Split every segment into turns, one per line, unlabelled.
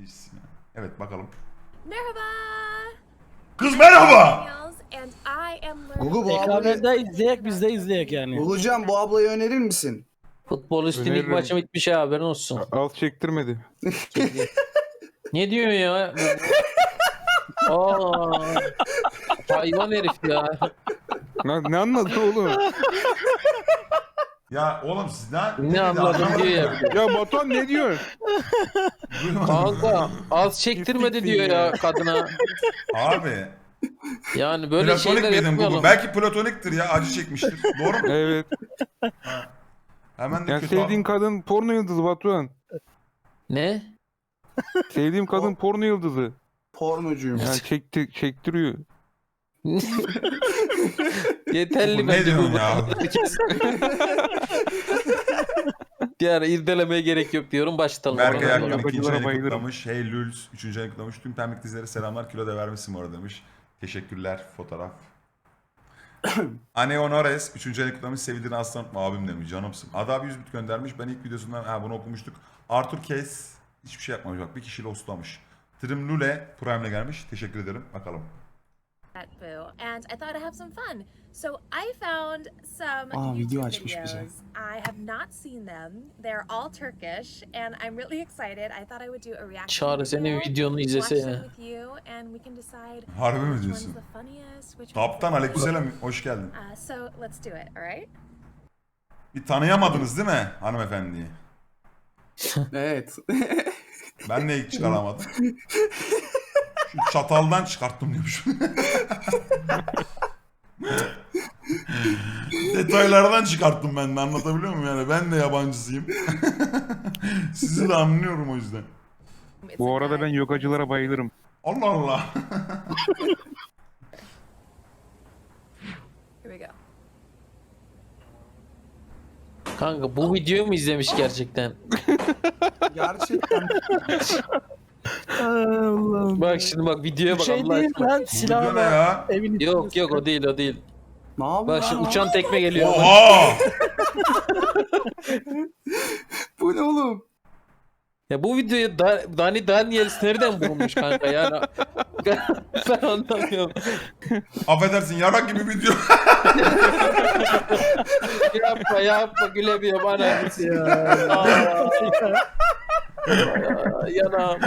izleyicisin ya. Evet bakalım.
Merhaba.
Kız merhaba.
Gugu bu ablayı,
TKB'de izleyek biz de izleyek yani.
Gugucan bu ablayı önerir misin?
Futbolistin ilk
Öneririm.
maçı bitmiş ha haberin olsun.
Alt çektirmedi.
ne diyor ya? Aa, hayvan herif ya.
Ne, ne anladın oğlum?
Ya oğlum siz ne?
Ne anladım diyor ya.
Ya Batuhan ne diyorsun?
Kanka az çektirmedi diyor ya kadına.
Abi.
Yani böyle
platonik
şeyler yapmayalım.
Google? Belki platoniktir ya acı çekmiştir. Doğru mu?
Evet.
Hemen de
Ya
kötü
sevdiğin kadın porno yıldızı Batuhan.
Ne?
Sevdiğim kadın porno yıldızı.
Pornocuymuş.
Yani çekti, çektiriyor.
Yeterli
Bu ne
bence
diyorsun
bu.
ya?
Diğer irdelemeye gerek yok diyorum başlayalım.
Berkay
Oradan
Akgün
sonra.
ikinci
Yapıcılara
ayını
bayılırım.
kutlamış. Hey Lüls üçüncü ayını kutlamış. Tüm pembik dizlere selamlar. Kilo da vermişsin bu arada demiş. Teşekkürler fotoğraf. Anne Honores üçüncü ayını kutlamış. Sevdiğini aslan unutma abim demiş. Canımsın. Ada abi 100 bit göndermiş. Ben ilk videosundan ha, bunu okumuştuk. Arthur Case hiçbir şey yapmamış bak. Bir kişiyle ostlamış. Trim Lule Prime'le gelmiş. Teşekkür ederim. Bakalım.
Boo, and I thought I'd have some fun. So I found some
Aa, video
YouTube
açmış bize.
videos. I have not seen them. They're all Turkish, and I'm really excited. I thought I would do a reaction
Çağrı senin
video,
videonu
watch them with you, and we can decide
Harbi mi
which
diyorsun?
one's the funniest, which one's
Kaptan
the
Aleykümselam. Hoş geldin.
Uh, so let's do it, all right?
Bir tanıyamadınız değil mi hanımefendiyi?
Evet.
Ben de ilk çıkaramadım. Şu çataldan çıkarttım demiş. Detaylardan çıkarttım ben de anlatabiliyor muyum yani ben de yabancısıyım. Sizi de anlıyorum o yüzden.
Bu arada ben yogacılara bayılırım.
Allah Allah.
Here we go.
Kanka bu videoyu mu izlemiş gerçekten?
Gerçekten.
Bak şimdi bak videoya bak
şey
Allah
değil
aşkına.
lan
video ne ya?
evin içinde
Yok yok o değil o değil.
Ne yapıyor?
Bak şimdi
lan?
uçan tekme geliyor.
Oha!
Bu ne oğlum?
Ya bu videoyu da, Dani Daniels nereden bulmuş kanka yani? ben anlamıyorum.
Affedersin yarak gibi video.
yapma yapma gülemiyorum ana. Ya. Yanağım.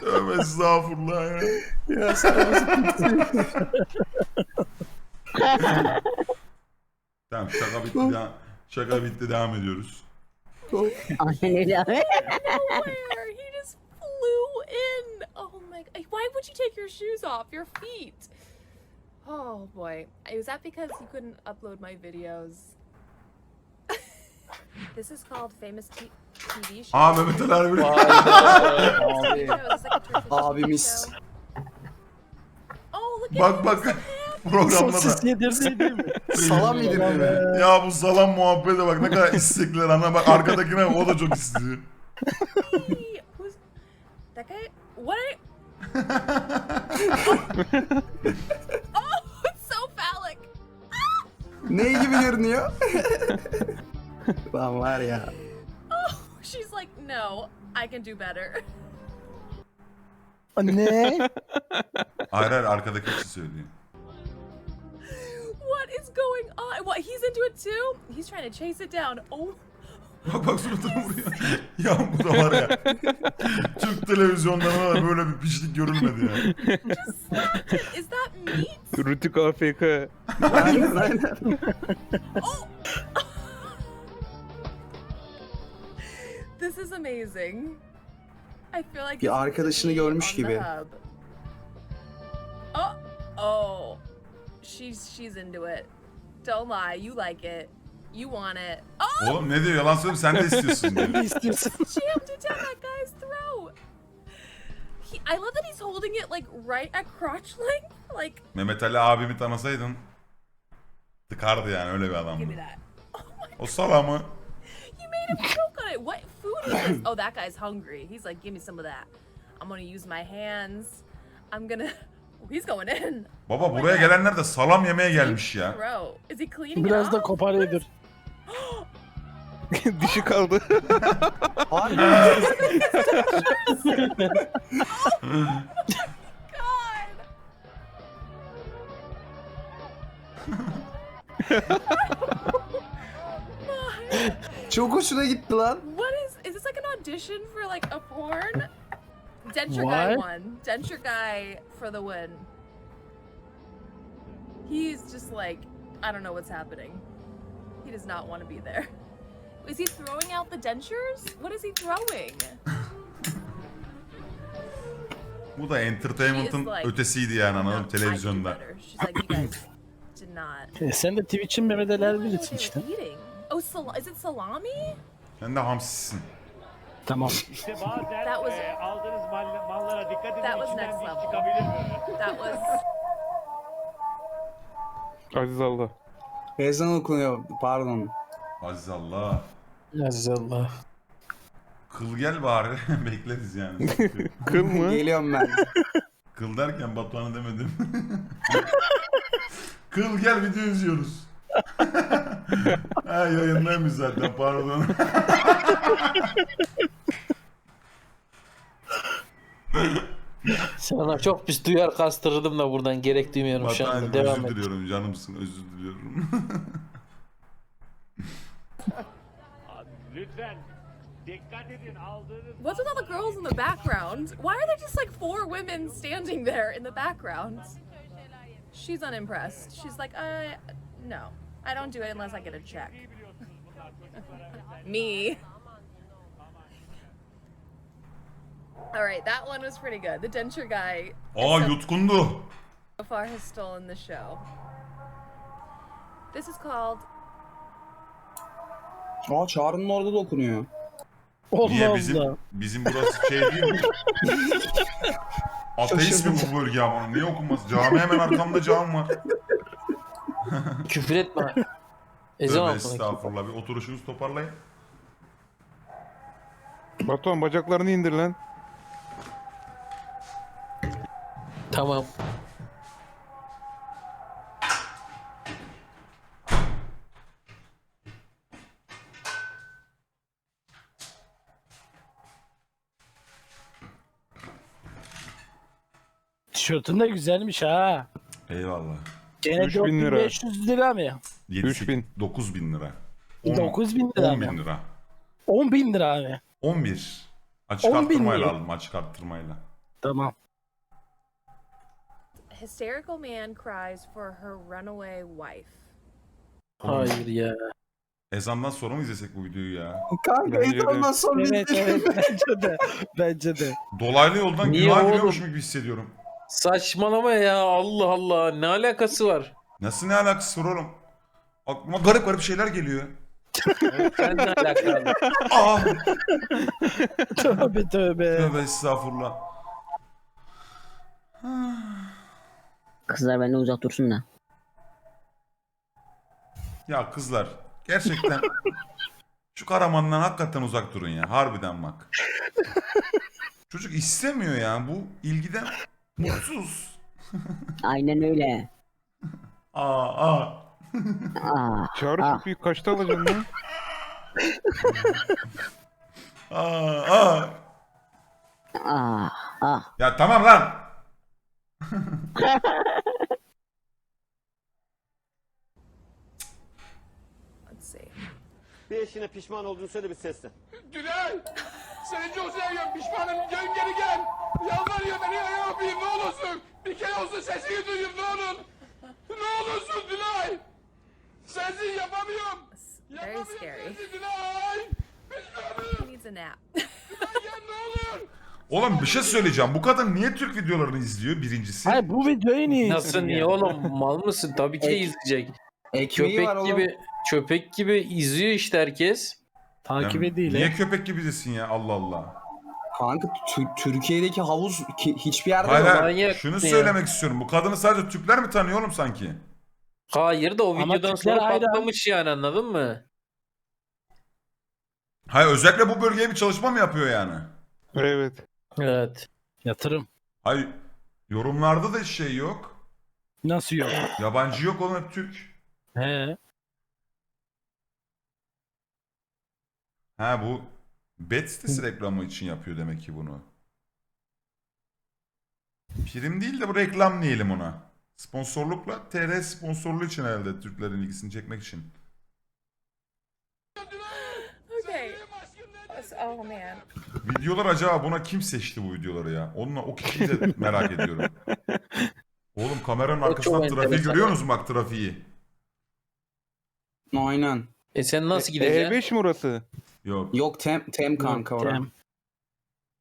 Tövbe estağfurullah ya.
Ya sen
Tamam şaka bitti. devam- Şaka bitti devam ediyoruz.
Aynen öyle.
Nowhere. He just flew in. Oh my! g- Why would you take your shoes off your feet? Oh boy! Is that because you couldn't upload my videos? this is called famous T- TV show.
Aa Mehmet Ali Erbil.
Vay be.
You know, it's like a Turkish TV
Abimiz.
Bak bak programda
Sosis
da.
yedirdi değil mi?
salam yedirdi mi?
Ya bu salam muhabbete bak ne kadar istekliler ana bak arkadakine o da çok istiyor.
That guy? What? Are, oh, it's so phallic.
Ne gibi görünüyor? Lan var ya.
Oh, she's like, no, I can do better.
ne?
Hayır hayır arkadaki için söylüyor.
What is going on? What? He's into it too? He's trying to chase it down. Oh,
Bak bak suratına vuruyor. ya bu da var ya. Türk televizyonlarında da böyle bir piçlik görülmedi ya.
is that meat?
Rütük AFK.
Aynen aynen.
This amazing. I feel like
Bir arkadaşını görmüş gibi.
Oh, oh, she's she's into it. Don't lie, you like it. You want it. Oh,
Oğlum ne diyor yalan söyleyeyim sen de istiyorsun diyor.
Ne istiyorsun?
jammed it down that guy's throat. He, I love that he's holding it like right at crotch length. Like,
Mehmet Ali abimi tanısaydın tıkardı yani öyle bir
give
adamdı.
me that. Oh my
O salamı
You made him choke on it. What food is? Oh, that guy's hungry. He's like, give me some of that. I'm gonna use my hands. I'm gonna. He's going in.
Baba buraya gelenler de salam yemeye gelmiş ya.
Bro, is he cleaning
Biraz da
off?
kopar yedir.
Dişi kaldı.
Harbi.
God.
Çok hoşuna gitti lan.
What is is this like an audition for like a porn? Denture guy
What?
won. Denture guy for the win. He's just like I don't know what's happening. He does not want to be there. Is he throwing out the dentures? What is he throwing?
Bu da entertainment'ın
is like,
ötesiydi yani anladın mı?
"No, I do
televizyonda.
better." She's like, you guys did not.
E, sen de Twitch'in memedeler
What were
işte.
they eating? Oh, sal- is it salami?
Sen de hamsisin.
Tamam.
İşte bazen
That was-
e, aldığınız mal- mallara dikkat edin.
That was
içinden
next
bir iş
level.
çıkabilir böyle.
That was
Aziz Allah.
Ezan okunuyor pardon.
Aziz Allah.
Aziz Allah.
Kıl gel bari. Bekleriz yani.
Kıl mı?
Geliyorum ben.
Kıl derken Batuhan'a demedim. Kıl gel video izliyoruz. ha yayındaymış zaten pardon.
Sana çok pis duyar kastırdım da buradan gerek duymuyorum şu anda. Devam
özür
et.
diliyorum canımsın özür diliyorum.
Lütfen dikkat edin aldığınız
What's with all the girls in the background? Why are there just like four women standing there in the background? She's unimpressed. She's like, uh, no. I don't do it unless I get a check. Me. All right, that one was pretty good. The denture guy
Aa yutkundu.
so far has stolen the show. This is called
Aa Çağrı'nın orada da okunuyor.
Allah
Niye
Allah.
bizim bizim burası şey değil mi? Ateist mi bu bölge ama? Niye okunmaz? Cami hemen arkamda cami var.
Küfür etme. Ezan altına.
estağfurullah. Bir oturuşunuzu toparlayın.
Batuhan bacaklarını indir lan.
Tamam.
Tişörtün de güzelmiş ha.
Eyvallah.
Gene
3000 lira.
4500 lira mı?
7
3000.
9 bin lira.
9000 lira
10
mı?
bin lira.
10 bin lira abi.
11. Açık
10 bin
arttırmayla aldım. Açık arttırmayla.
Tamam.
Hysterical Man Cries for Her Runaway Wife.
Hayır ya.
Ezandan sonra mı izlesek bu videoyu ya?
Kanka
Bence de.
ekrandan sonra
Evet evet bence de. Bence de.
Dolaylı yoldan
Niye
günah
oğlum?
giriyormuş gibi hissediyorum.
Saçmalama ya Allah Allah. Ne alakası var?
Nasıl ne alakası var oğlum? Aklıma garip garip şeyler geliyor.
Sen ne alakalı?
Aa!
Tövbe tövbe.
Tövbe estağfurullah.
Kızlar benden uzak dursun da.
Ya kızlar gerçekten şu Karaman'dan hakikaten uzak durun ya. Harbiden bak. Çocuk istemiyor ya. Bu ilgiden mutsuz.
Aynen öyle.
Aa aa.
Aa,
Çağrı
Ah.
çok büyük kaçta alacaksın lan?
Aa aa.
aa, ah.
Ya tamam lan.
Let's see.
Bir eşine pişman olduğunu söyle bir sesle.
Güney! Seni çok seviyorum pişmanım dön geri gel. Yalvarıyor beni ayağa öpeyim ne olursun. Bir kere olsun sesini duyayım ne olur. Ne olursun Güney! Sensiz yapamıyorum.
Very
Yapamıyorum
scary.
sensiz Güney!
He
Pişmanım.
needs a nap.
Güney gel ne olur.
Oğlum bir şey söyleyeceğim. Bu kadın niye Türk videolarını izliyor birincisi?
Hayır bu videoyu niye
Nasıl niye
ya?
oğlum? Mal mısın? Tabii ki de
Ek-
izleyecek.
Ekmeği var
Köpek
oğlum.
gibi köpek gibi izliyor işte herkes.
Takip
Yani
ediyle.
Niye köpek gibi desin ya Allah Allah.
Kanka Tü- Türkiye'deki havuz ki- hiçbir yerde
Hayır
yok.
hayır.
manyak
Şunu
ya.
söylemek istiyorum. Bu kadını sadece Türkler mi tanıyor oğlum sanki?
Hayır da o
Ama
videodan
Türkler
sonra
hayran.
patlamış yani anladın mı?
Hayır özellikle bu bölgeye bir çalışma mı yapıyor yani?
Evet.
Evet.
Yatırım.
Hayır yorumlarda da şey yok.
Nasıl yok?
Yabancı yok oğlum hep Türk.
He.
Ha bu bet sitesi reklamı için yapıyor demek ki bunu. Prim değil de bu reklam diyelim ona. Sponsorlukla TR sponsorluğu için herhalde Türklerin ilgisini çekmek için.
Oh man.
Videolar acaba buna kim seçti bu videoları ya? Onunla o kişiyi de merak ediyorum. Oğlum kameranın arkasından trafiği
enteresan.
görüyor musun bak trafiği?
Aynen.
E sen nasıl gideceksin?
E5 mi orası?
Yok.
Yok tem, tem kanka.
Tem.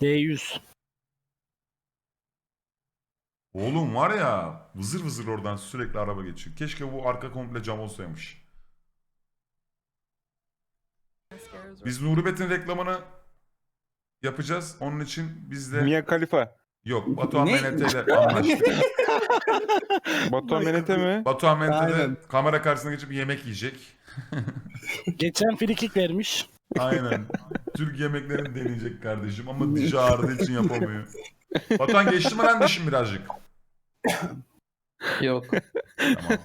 D100.
Oğlum var ya vızır vızır oradan sürekli araba geçiyor. Keşke bu arka komple cam olsaymış. Biz Nuri Bet'in reklamını yapacağız. Onun için biz de
Mia Khalifa.
yok Batuhan
Ne?
MNT ile anlaştık.
Batuhan Menete mi?
Batuhan MNT de
Aynen.
kamera karşısına geçip yemek yiyecek.
Geçen frikik vermiş.
Aynen. Türk yemeklerini deneyecek kardeşim ama dişi ağrıdığı için yapamıyor. Batuhan geçti mi lan dişin birazcık?
Yok.
Tamam.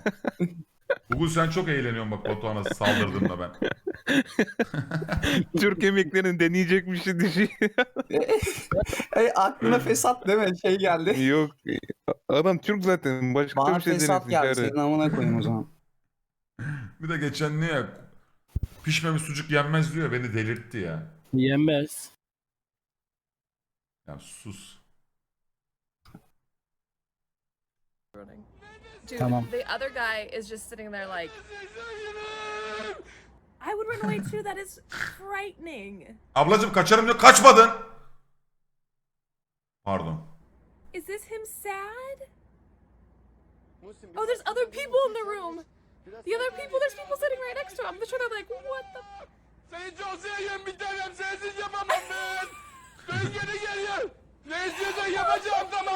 Bugün sen çok eğleniyorsun bak Batuhan'a saldırdığımda ben.
Türk yemeklerini deneyecekmişi dişi.
Ey, aklına fesat deme şey geldi.
Yok. Adam Türk zaten. Başka
Bana
bir şey
fesat
denesin.
geldi
çare.
senin amına koyayım o zaman.
Bir de geçen ne ya? Pişmemiş sucuk yenmez diyor beni delirtti ya.
Yenmez.
Ya sus.
Dude,
Tamam.
the other guy is just sitting there like, I would run away too. That is frightening.
Ablacım kaçarım diyor kaçmadın. Pardon.
Is this him sad? Oh, there's other people in the room. The other people, there's people sitting right next to him. I'm just trying to like, what the?
Seni çok seviyorum bir tanem sensiz yapamam ben. Dön geri geliyor. Ne istiyorsan yapacağım tamam.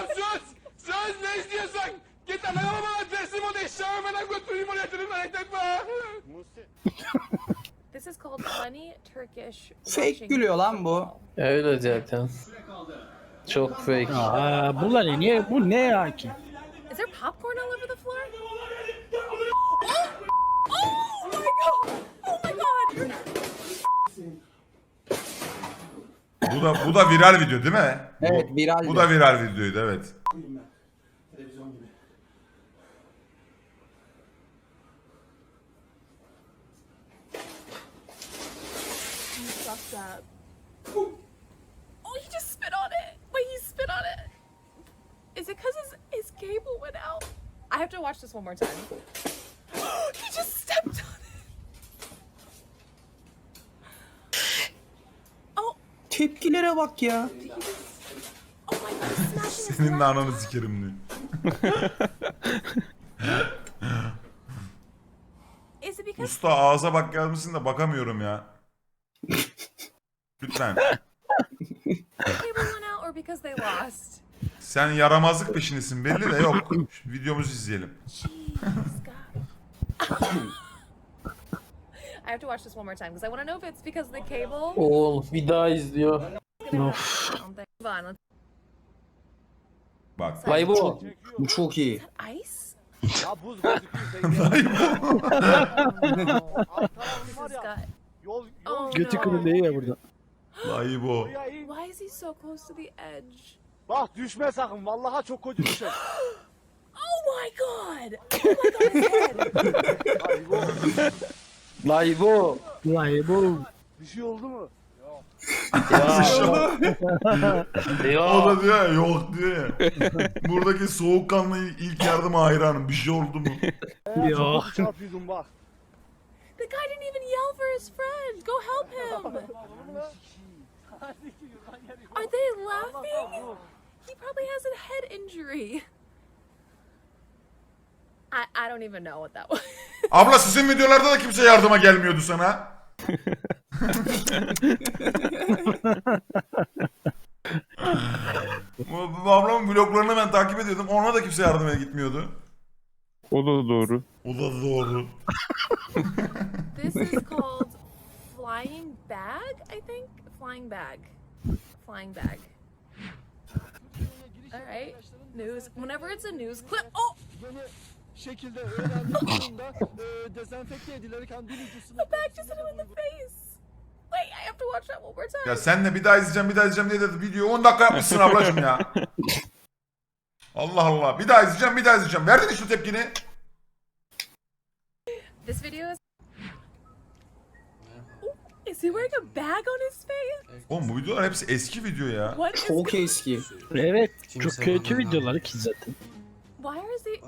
Söz ne istiyorsan. Git anama bana teslim ol eşyamı bana götüreyim oraya tırımdan etme.
Muhsin.
This is called funny Turkish.
Fake gülüyor lan bu.
Öyle zaten. Çok fake.
Aa, bunlar ne? Niye? Bu ne ya ki?
Is there popcorn all over the floor? Oh my god! Oh my god!
Bu da bu da viral video değil mi? Bu-
Evet, viral
Bu da viral videoydu evet.
Up. Oh, he just spit on it. Wait, he spit on it. Is it because his, his cable went out? I have to watch this one more time. he just stepped on it. Oh,
Tepkilere bak ya.
oh my god, he's smashing his
Senin de
laptop.
ananı sikerim diyor.
Is it because
Usta ağza bak yazmışsın da bakamıyorum ya. Lütfen.
the cable went out or because they lost?
Sen yaramazlık peşindesin belli de yok. Şu videomuzu izleyelim.
I have to watch this one more time because I want to know if it's because of the cable.
Oğlum bir daha izliyor.
Of. Move on. Let's
Bak.
Vay bu.
Bu çok iyi.
ice.
Ya buz gözüküyor.
Dayı bu.
This is God.
yol,
Oh,
Götü
no.
kırılıyor ya burada.
Dayı bu.
Buraya in.
Why is he so close to the edge?
Bak düşme sakın. Vallahi çok kötü düşer.
Oh my god! Oh my god, his head!
Bu.
Lay bu.
Vay bu.
Bir şey oldu mu?
Ya.
O da diyor ya yok diyor ya. Buradaki soğukkanlı ilk yardıma hayranım. Bir şey oldu mu?
Yok.
Çok çarpıyordum bak.
The guy didn't even yell for his friend. Go help him. Are they laughing? He probably has a head injury. I, I don't even know what that was.
Abla sizin videolarda da kimse yardıma gelmiyordu sana. Bu, bu ablamın vloglarını ben takip ediyordum. Ona da kimse yardıma gitmiyordu.
O da doğru.
O da doğru.
This is called flying bag, I think. Flying bag. Flying bag. All right. News. Whenever it's a news clip. Oh,
şekilde öğrendiği durumda dezenfekte edilirken birinci
the bag just hit him in the face. Wait, I have to watch that one more time.
Ya sen de bir daha izleyeceğim bir daha izleyeceğim diye de video 10 dakika yapmışsın ablacım ya. Allah Allah. Bir daha izleyeceğim bir daha izleyeceğim. Verdin işte tepkini.
This video is. Is he wearing a bag on his face?
Oğlum bu videolar hepsi eski video ya.
What is?
Çok eski.
Evet. Çok kötü videoları ki zaten.
Why is he?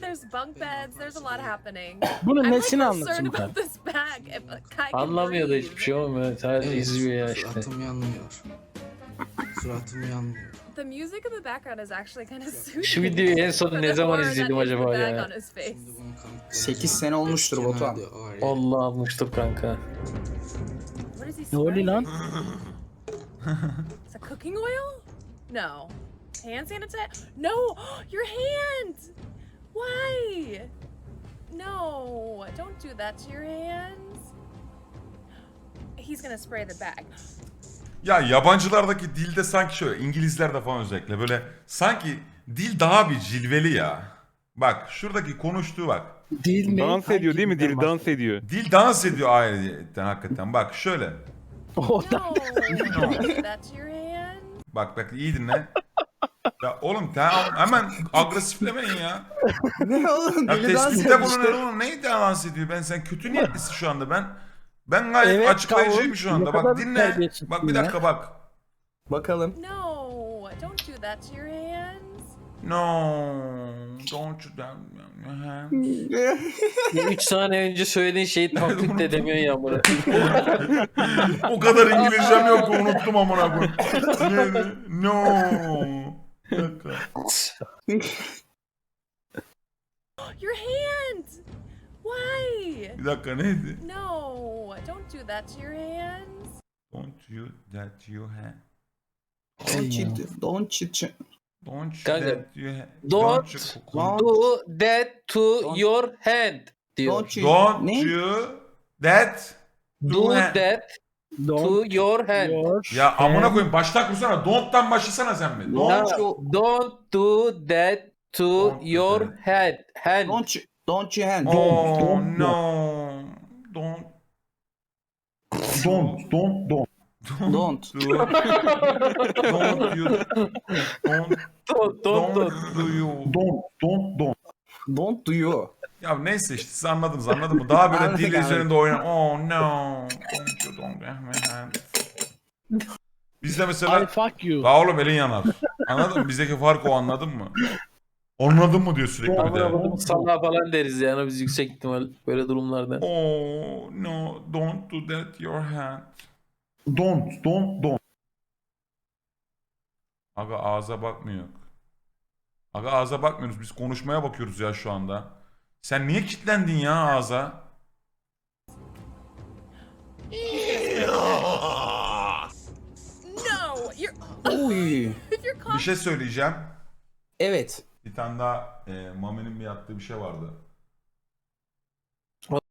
There's bunk beds. There's a lot happening.
Bunun
I'm like
nesini
concerned
anlatayım
about
ben?
this bag. If a guy can
Anlamıyor da
breathe.
hiçbir şey olmuyor. Sadece izliyor ya işte.
yanmıyor. Suratım yanmıyor.
The music in the background is actually kind of soothing.
Şu videoyu en son ne zaman izledim acaba ya?
on his face.
8 sene olmuştur Batuhan.
Allah almıştır kanka.
Ne oluyor lan?
spraying? Is it cooking oil? No. Hand sanitizer? No! Your hand! Why? No, don't do that to your hands. He's gonna spray the bag.
Ya yabancılardaki dilde sanki şöyle İngilizlerde falan özellikle böyle sanki dil daha bir cilveli ya. Bak şuradaki konuştuğu bak.
Dil mi?
Dans ediyor değil mi? Dil dans ediyor.
Dil dans ediyor ayrıca hakikaten. Bak şöyle.
O da.
No, don't do that to your hands.
Bak bak iyi dinle. Ya oğlum tamam hemen agresiflemeyin ya.
ne oğlum?
Ya
Deli dans
tespitte bulunur
etmişler.
oğlum. Neyi dans ediyor? Ben sen kötü niyetlisin şu anda ben. Ben gayet
Evet,
açıklayıcıyım
tamam.
şu anda.
Ne
Bak
kadar
dinle.
terbiyesizsin
Bak bir
ya.
dakika bak.
Bakalım.
No, don't do that to your hands.
No. Don't you
Ya 3 saniye önce söylediğin şeyi taklit de demiyor ya bunu.
O kadar İngilizcem yok unuttum amına koyayım. No. Bir dakika.
Your hand! Why?
Bir dakika neydi?
No, don't do that to your hands.
Don't you that you have.
Don't cheat. Don't cheat.
Don't you
Kanka,
that you have.
don't
you,
Don't-
Do that to
Don't-
your hand diyor.
Don't cheat.
don't
Ne?
you that
Do
ha-
that to
Don't
your hand.
your
Ya amına koyayım baştan kursana. Don't'tan başlasana sen bir. Don't.
Don't you,
Don't do that to
Don't do
your hand. Hand.
don't you, don't you hand.
Oh
Don't,
no. Don't.
Don't, don't, don't.
Don't.
do. Don't you. Don't.
Don't, don't, don't.
Don't do you.
Don't, don't, don't.
Don't do you.
Ya neyse işte siz anladınız anladın mı? Daha böyle
Anladık
dil
abi.
üzerinde oynan. Oh no. Don't you don't get me hand. Bizde
I
mesela
fuck you.
daha oğlum elin yanar. Anladın mı? Bizdeki fark o anladın mı? Anladın mı diyor sürekli bir de.
Sana falan deriz yani biz yüksek ihtimal böyle durumlarda.
Oh no, don't do that your hand.
Don't, don't, don't.
Aga ağza bakmıyor. Aga ağza bakmıyoruz. Biz konuşmaya bakıyoruz ya şu anda. Sen niye kilitlendin ya ağza?
No, you're if you're
Bir şey söyleyeceğim.
Evet.
Bir tane daha e, Mami'nin bir yaptığı bir şey vardı.